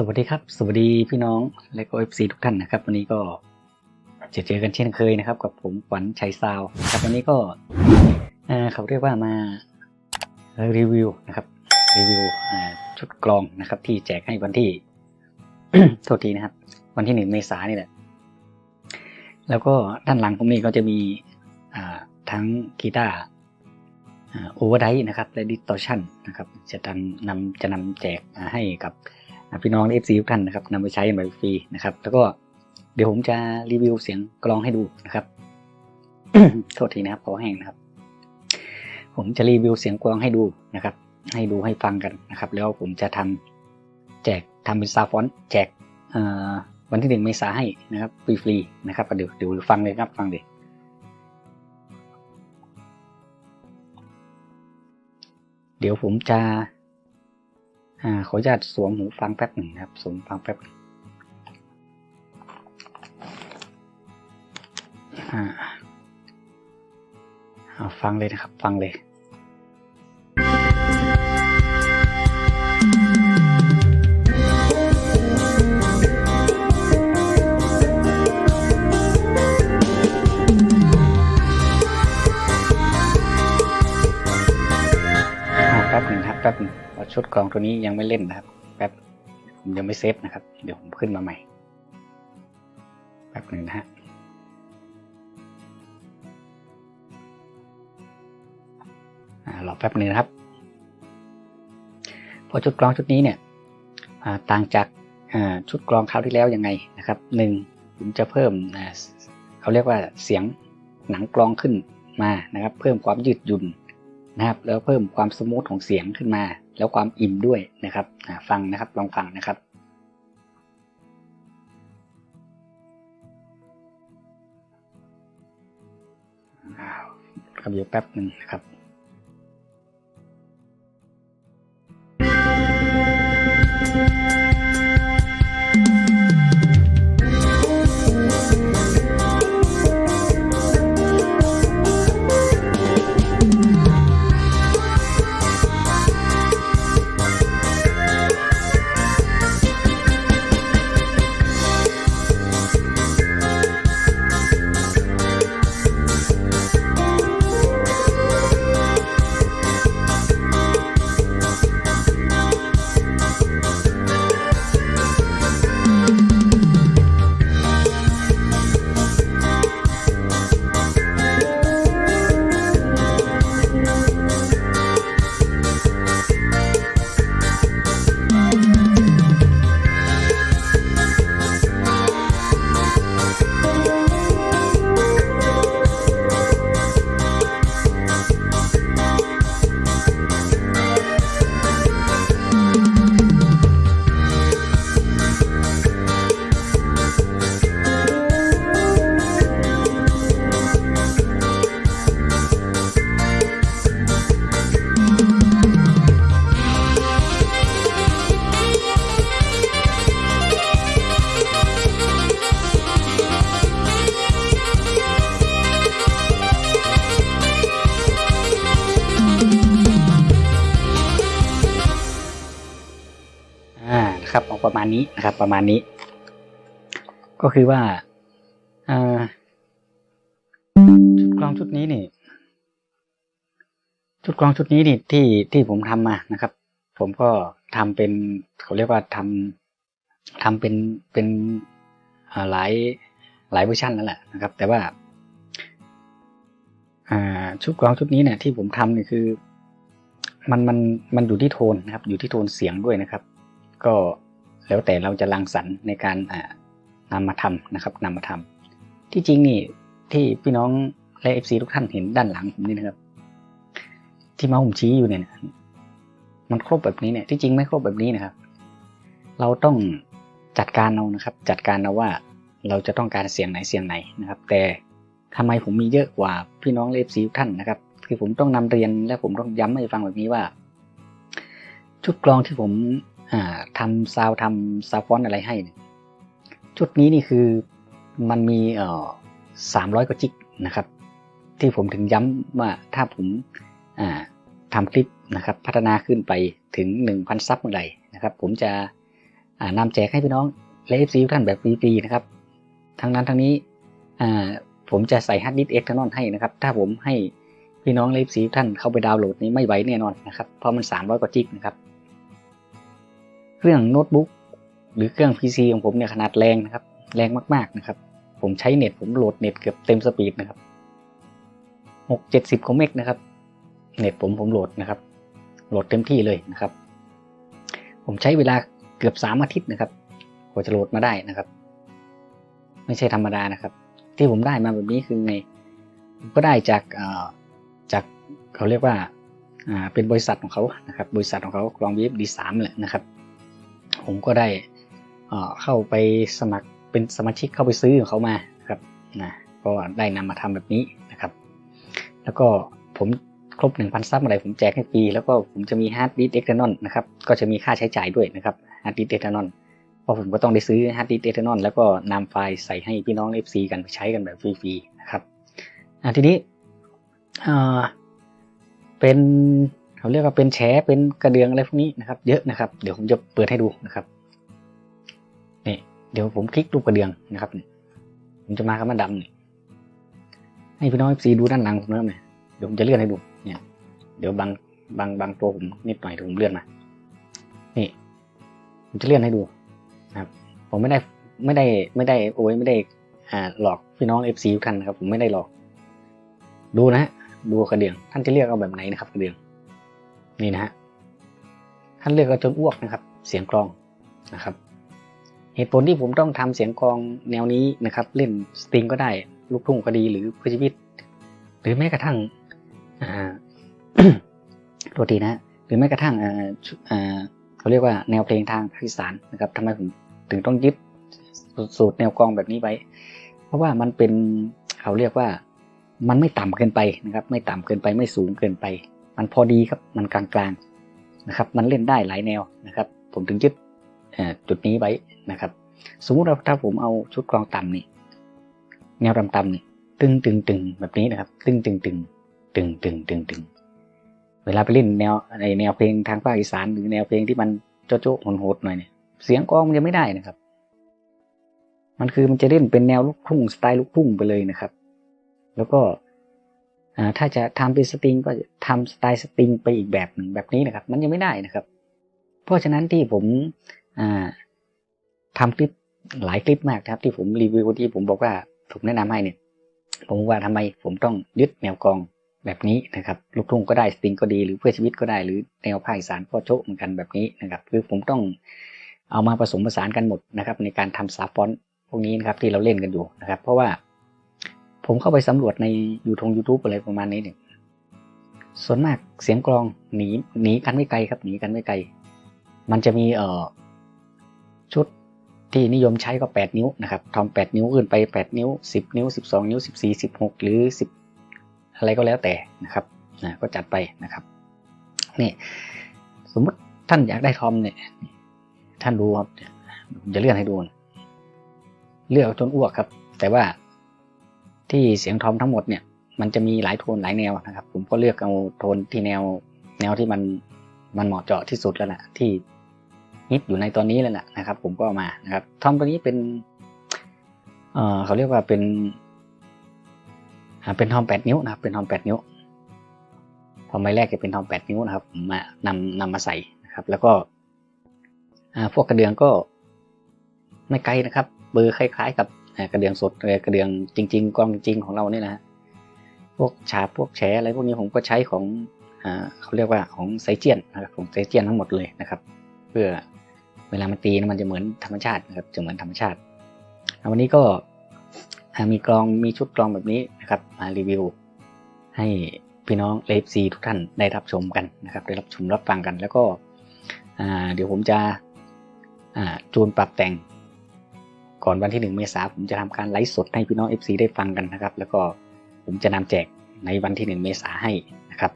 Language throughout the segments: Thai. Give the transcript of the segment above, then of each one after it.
สวัสดีครับ สวัสดีพี่น้องและก็เอฟซีทุกท่านนะครับ วันนี้ก็จะเจอกันเช่นเคยนะครับ กับผมขวัญชัยซาวครับวันนี้ก็เขาเรียกว่ามารีวิวนะครับรีวิวชุดกรองนะครับ ที่แจกให้วันที่โทษทีนะครับ วันที่หนึ่งเมษายนนี่แหละแล้วก็ด้านหลังผมนี่ก็จะมีทั้งกีตาร์โอเวอร์ไดนะครับและดิสตอชันนะครับ จะนำจะนำแจกให้กับ พี่น้องเอฟซีทุกท่านนะครับนำไปใช้แบบฟรีนะครับ แล้วก็เดี๋ยวผมจะรีวิวเสียงกลองให้ดูนะครับโทษทีนะครับขอแห้งนะครับ ผมจะรีวิวเสียงกลองให้ดูนะครับ ให้ดูให้ฟังกันนะครับ แล้วผมจะทำแจกทำเป็นซาวฟอนแจกวันที่หนึ่งเมษาให้นะครับฟรีๆนะครับเดี๋ยวเดี๋ยวฟังเลยครับฟังเลยเดี๋ยวผมจะ อ่าขออนุญาตสวมหูฟังแป๊บหนึ่งครับ สวมฟังแป๊บหนึ่งอ่าเอาฟังเลยนะครับ ฟังเลย ชุดกองตัวนี้ยังไม่เล่นนะครับ แป๊บผมยังไม่เซฟนะครับ เดี๋ยวผมขึ้นมาใหม่ แป๊บหนึ่งนะฮะรอแป๊บหนึ่งนะครับพอชุดกรองชุดนี้เนี่ยต่างจากชุดกรองคราวที่แล้วยังไงนะครับหนึ่งผมจะเพิ่มเขาเรียกว่าเสียงหนังกรองขึ้นมานะครับ เพิ่มความยืดหยุ่นนะครับ แล้วเพิ่มความสมูทของเสียงขึ้นมา แล้วความอิ่มด้วยนะครับฟังนะครับลองฟังนะครับอ้าวครับเดี๋ยวแป๊บหนึ่งนะครับ ประมาณนี้นะครับ ประมาณนี้ ก็คือว่าชุดกลองชุดนี้นี่ ชุดกลองชุดนี้นี่ที่ที่ผมทำมานะครับ ผมก็ทำเป็นเขาเรียกว่าทำทำเป็นเป็นหลายหลายเวอร์ชันนั่นแหละนะครับ แต่ว่าอ่าชุดกลองชุดนี้เนี่ยที่ผมทำเนี่ยคือ มันมันมันอยู่ที่โทนนะครับ อยู่ที่โทนเสียงด้วยนะครับ ก็ แล้วแต่เราจะรังสรรค์ในการอ่านำมาทำนะครับนำมาทำที่จริงนี่ที่พี่น้องและเอฟซีทุกท่านเห็นด้านหลังผมนี่นะครับ ที่มาผมชี้อยู่เนี่ย มันครบแบบนี้เนี่ย ที่จริงไม่ครบแบบนี้นะครับ เราต้องจัดการเอานะครับ จัดการเอาว่าเราจะต้องการเสียงไหนเสียงไหนนะครับ แต่ทำไมผมมีเยอะกว่าพี่น้องเลฟซีทุกท่านนะครับ คือผมต้องนำเรียนและผมต้องย้ำให้ฟังแบบนี้ว่า ชุดกลองที่ผม ทำซาวทำซาวฟอนอะไรให้เนี่ยชุดนี้นี่คือมันมีเอ่อสามร้อยกว่าจิกนะครับ ที่ผมถึงย้ำว่าถ้าผมอ่าทำคลิปนะครับ พัฒนาขึ้นไปถึงหนึ่งพันซับเมื่อไหร่นะครับ ผมจะอ่านำแจกให้พี่น้องและเอฟซีทุกท่านแบบฟรีๆนะครับ ทั้งนั้นทั้งนี้อ่าผมจะใส่ฮาร์ดดิสก์เอ็กซ์นอนให้นะครับ ถ้าผมให้พี่น้องเลฟซีท่านเข้าไปดาวน์โหลดนี้ไม่ไหวแน่นอนนะครับ เพราะมัน 300 กว่าจิกนะครับ เครื่องโน้ตบุ๊กหรือเครื่อง PC ของผมเนี่ยขนาดแรงนะครับ แรงมากๆนะครับ ผมใช้เน็ตผมโหลดเน็ตเกือบเต็มสปีดนะครับหกเจ็ดสิบของเมกนะครับ เน็ตผมผมโหลดนะครับ โหลดเต็มที่เลยนะครับ ผมใช้เวลาเกือบสามอาทิตย์นะครับกว่าจะโหลดมาได้นะครับ ไม่ใช่ธรรมดานะครับ ที่ผมได้มาแบบนี้คือไงผมก็ได้จากเอ่อจากเขาเรียกว่าอ่าเป็นบริษัทของเขานะครับ บริษัทของเขากรองวีฟดีสามแหละนะครับ ผมก็ได้เข้าไปสมัครเป็นสมาชิกเข้าไปซื้อของเขามาครับนะก็ได้นำมาทำแบบนี้นะครับ แล้วก็ผมครบ 1,000 ซับอะไรผมแจกให้ฟรีแล้วก็ผมจะมีฮาร์ดดิสก์เอ็กเทนอนนะครับก็จะมีค่าใช้จ่ายด้วยนะครับฮาร์ดดิสก์เอ็กเทนอนเพราะผมก็ต้องได้ซื้อฮาร์ดดิสก์เอ็กเทนอนแล้วก็นำไฟล์ใส่ให้พี่น้อง FC กันไปใช้กันแบบฟรีๆนะครับทีนี้เป็น เขาเรียกว่าเป็นแฉเป็นกระเดืองอะไรพวกนี้นะครับ เยอะนะครับ เดี๋ยวผมจะเปิดให้ดูนะครับนี่เดี๋ยวผมคลิกรูปกระเดืองนะครับผมจะมาคำว่าดำนี่ให้พี่น้อง FC ดูด้านหลังผมนะเนี่ยเดี๋ยวผมจะเลื่อนให้ดูเนี่ยเดี๋ยวบางบางบางตัวผมนิดหน่อยผมเลื่อนมา นี่ ผมจะเลื่อนให้ดูนะครับ ผมไม่ได้ไม่ได้ไม่ได้โอ้ยไม่ได้อ่าหลอกพี่น้อง FC ทุกท่านนะครับ ผมไม่ได้หลอก ดูนะฮะดูกระเดื่องท่านจะเลือกเอาแบบไหนนะครับกระเดื่อง นี่นะฮะท่านเลือกเอาจนอ้วกนะครับ เสียงกลองนะครับ เหตุผลที่ผมต้องทำเสียงกลองแนวนี้นะครับ เล่นสตริงก็ได้ลูกทุ่งก็ดีหรือเพื่อชีวิต หรือแม้กระทั่งตัวทีนะฮะหรือแม้กระทั่งเขาเรียกว่าแนวเพลงทางภาคอีสานนะครับทำไมผมถึงต้องยึดสูตรแนวกลองแบบนี้ไว้ เพราะว่ามันเป็นเขาเรียกว่ามันไม่ต่ำเกินไปนะครับ ไม่ต่ำเกินไปไม่สูงเกินไป มันพอดีครับ มันกลางๆนะครับ มันเล่นได้หลายแนวนะครับ ผมถึงยึดจุดนี้ไว้นะครับ สมมุติว่าถ้าผมเอาชุดกลองต่ำนี่แนวต่ำๆนี่ตึงตึงตึงแบบนี้นะครับ ตึงตึงตึงตึงตึงตึงตึงเวลาไปเล่นแนวในแนวเพลงทางภาคอีสานหรือแนวเพลงที่มันโจ๊ะๆโหดๆหน่อยเนี่ยเสียงกลองมันจะไม่ได้นะครับ มันคือมันจะเล่นเป็นแนวลูกทุ่งสไตล์ลูกทุ่งไปเลยนะครับ แล้วก็ ถ้าจะทำเป็นสตริงก็จะทำสไตล์สตริงไปอีกแบบหนึ่งแบบนี้นะครับ มันยังไม่ได้นะครับ เพราะฉะนั้นที่ผมอ่าทำคลิปหลายคลิปมากครับ ที่ผมรีวิวที่ผมบอกว่าผมแนะนำให้เนี่ย ผมว่าทำไมผมต้องยึดแนวกองแบบนี้นะครับลูกทุ่งก็ได้สตริงก็ดีหรือเพื่อชีวิตก็ได้หรือแนวภาคสานก็โชกเหมือนกันแบบนี้นะครับ คือผมต้องเอามาผสมผสานกันหมดนะครับ ในการทำซาฟอนต์พวกนี้นะครับที่เราเล่นกันอยู่นะครับ เพราะว่า ผมเข้าไปสำรวจในยูทง YouTube อะไรประมาณนี้เนี่ยส่วนมากเสียงกลองหนีหนีกันไม่ไกลครับหนีกันไม่ไกล มันจะมีเอ่อชุดที่นิยมใช้ก็ 8 นิ้วนะครับทอม8 นิ้วขึ้นไป 8 นิ้ว 10 นิ้ว 12 นิ้ว 14 16 หรือ 10 อะไรก็แล้วแต่นะครับนะก็จัดไปนะครับนี่สมมติท่านอยากได้ทอมเนี่ยท่านดูครับผมจะเลื่อนให้ดู เลือกจนอ้วกครับ แต่ว่า ที่เสียงทอมทั้งหมดเนี่ยมันจะมีหลายโทนหลายแนวนะครับ ผมก็เลือกเอาโทนที่แนวแนวที่มันมันเหมาะเจาะที่สุดแล้วนะที่ฮิตอยู่ในตอนนี้แล้วนะนะครับ ผมก็ามานะครับทอมตัวนี้เป็นเออเขาเรียกว่าเป็นเป็นทอมแปดนิ้วนะครับเป็นทอมแปดนิ้วทอมใบแรกจะเป็นทอมแปดนิ้วนะครับมานำนำมาใส่นะครับ แล้วก็พวกกระเดื่องก็ไม่ไกลนะครับ เบอร์คล้าย ๆ กับ กระเดื่องสดกระเดื่องจริง ๆกลองจริงของเราเนี่ยนะฮะพวกฉาพวกแฉอะไรพวกนี้ผมก็ใช้ของอ่าเขาเรียกว่าของไซเจียนนะครับของไซเจียนทั้งหมดเลยนะครับ เพื่อเวลามันตีนะมันจะเหมือนธรรมชาตินะครับจะเหมือนธรรมชาติวันนี้ก็มีกลองมีชุดกลองแบบนี้นะครับ มารีวิว ให้พี่น้องเลฟซีทุกท่านได้รับชมกันนะครับ ได้รับชมรับฟังกัน แล้วก็เดี๋ยวผมจะจูนปรับแต่ง ก่อนวันที่หนึ่งเมษาผมจะทำการไลฟ์สดให้พี่น้อง FC ได้ฟังกันนะครับ แล้วก็ผมจะนำแจกในวันที่หนึ่งเมษาให้นะครับ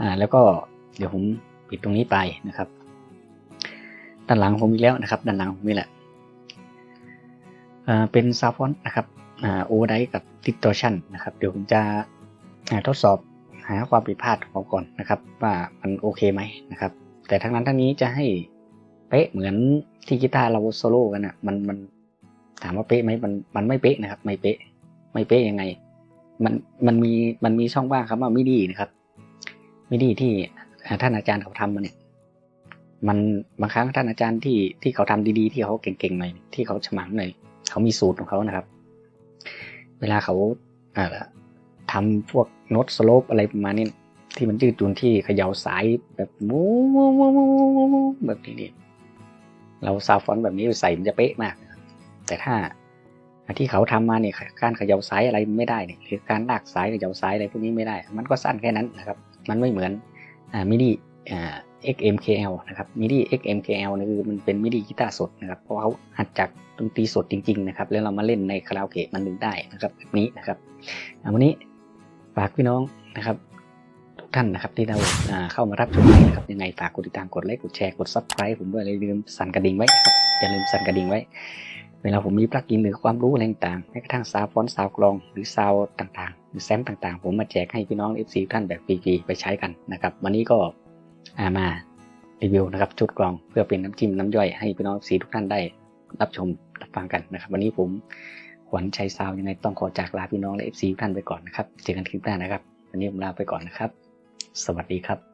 อ่าแล้วก็เดี๋ยวผมปิดตรงนี้ไปนะครับ ด้านหลังผมอีกแล้วนะครับ ด้านหลังผมนี่แหละอ่าเป็นซาวฟอนนะครับอ่าโอไดกับดิสตอชั่นนะครับ เดี๋ยวผมจะอ่าทดสอบหาความผิดพลาดของก่อนนะครับ ว่ามันโอเคไหมนะครับ แต่ทั้งนั้นทั้งนี้จะให้เป๊ะเหมือนที่กีตาร์เราโซโล่กันอะมันมัน ถามว่าเป๊ะไหมมันมันไม่เป๊ะนะครับ ไม่เป๊ะ ไม่เป๊ะยังไง มันมันมีมันมีช่องว่างครับว่าไมิดีนะครับไมิดีที่ท่านอาจารย์เขาทำมาเนี่ย มันบางครั้งท่านอาจารย์ที่ที่เขาทำดีๆ ที่เขาเก่งๆหน่อยที่เขาฉมังหน่อยเขามีสูตรของเขานะครับ เวลาเขาอ่าทำพวกโน้ตสโลปอะไรประมาณนี้ที่มันยืดหยุ่นที่เขย่าสายแบบวู้วู้วู้วู้วู้วู้แบบนี้เราซาวฟอนต์แบบนี้ใส่มันจะเป๊ะมาก แต่ถ้าที่เขาทำมาเนี่ยการเขย่าสายอะไรไม่ได้เนี่ยหรือการลากสายเขย่าสายอะไรพวกนี้ไม่ได้ มันก็สั้นแค่นั้นนะครับ มันไม่เหมือนอ่ามิดีอ่า XMKL นะครับ MIDI XMKL นี่คือมันเป็น MIDI กีตาร์สดนะครับเพราะเขาหัดจากดนตรีสดจริงๆนะครับแล้วเรามาเล่นในคาราโอเกะมันดึงได้นะครับแบบนี้นะครับวันนี้ฝากพี่น้องนะครับทุกท่านนะครับที่เราเข้ามารับชมนะครับยังไงฝากกดติดตามกดไลค์กดแชร์กด subscribe ผมด้วยอย่าลืมสั่นกระดิ่งไว้ครับอย่าลืมสั่นกระดิ่งไว้ เวลาผมมีปลั๊กอินหรือความรู้อะไรต่างแม้กระทั่งซาวฟอนซาวกลองหรือซาวต่างๆ หรือแซมต่างๆ ผมมาแจกให้พี่น้อง FC ท่านแบบฟรีๆไปใช้กันนะครับ วันนี้ก็ามารีวิวนะครับชุดกลองเพื่อเป็นน้ำจิ้มน้ำย่อยให้พี่น้อง FC ทุกท่านได้รับชมรับฟังกันนะครับ วันนี้ผมขวัญชัยซาวยังไงต้องขอจากลาพี่น้องและ FC ทุกท่านไปก่อนนะครับเจอกันคลิปหน้านะครับ วันนี้ผมลาไปก่อนนะครับ สวัสดีครับ